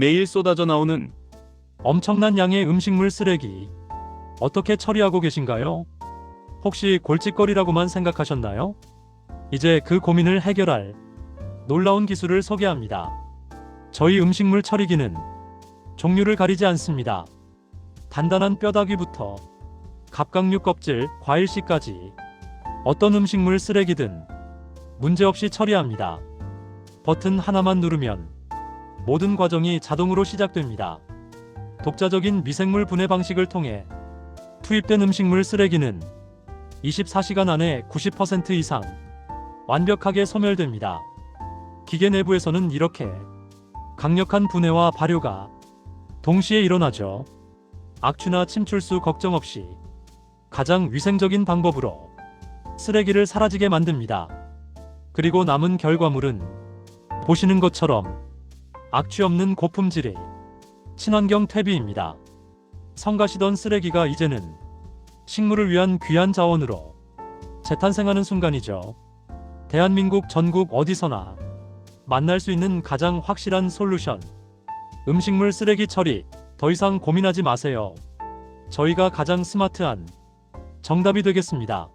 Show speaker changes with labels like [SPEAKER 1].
[SPEAKER 1] 매일 쏟아져 나오는
[SPEAKER 2] 엄청난 양의 음식물 쓰레기. 어떻게 처리하고 계신가요? 혹시 골칫거리라고만 생각하셨나요? 이제 그 고민을 해결할 놀라운 기술을 소개합니다. 저희 음식물 처리기는 종류를 가리지 않습니다. 단단한 뼈다귀부터 갑각류 껍질, 과일씨까지 어떤 음식물 쓰레기든 문제없이 처리합니다. 버튼 하나만 누르면 모든 과정이 자동으로 시작됩니다. 독자적인 미생물 분해 방식을 통해 투입된 음식물 쓰레기는 24시간 안에 90% 이상 완벽하게 소멸됩니다. 기계 내부에서는 이렇게 강력한 분해와 발효가 동시에 일어나죠. 악취나 침출수 걱정 없이 가장 위생적인 방법으로 쓰레기를 사라지게 만듭니다. 그리고 남은 결과물은 보시는 것처럼 악취 없는 고품질의 친환경 퇴비입니다. 성가시던 쓰레기가 이제는 식물을 위한 귀한 자원으로 재탄생하는 순간이죠. 대한민국 전국 어디서나 만날 수 있는 가장 확실한 솔루션. 음식물 쓰레기 처리. 더 이상 고민하지 마세요. 저희가 가장 스마트한 정답이 되겠습니다.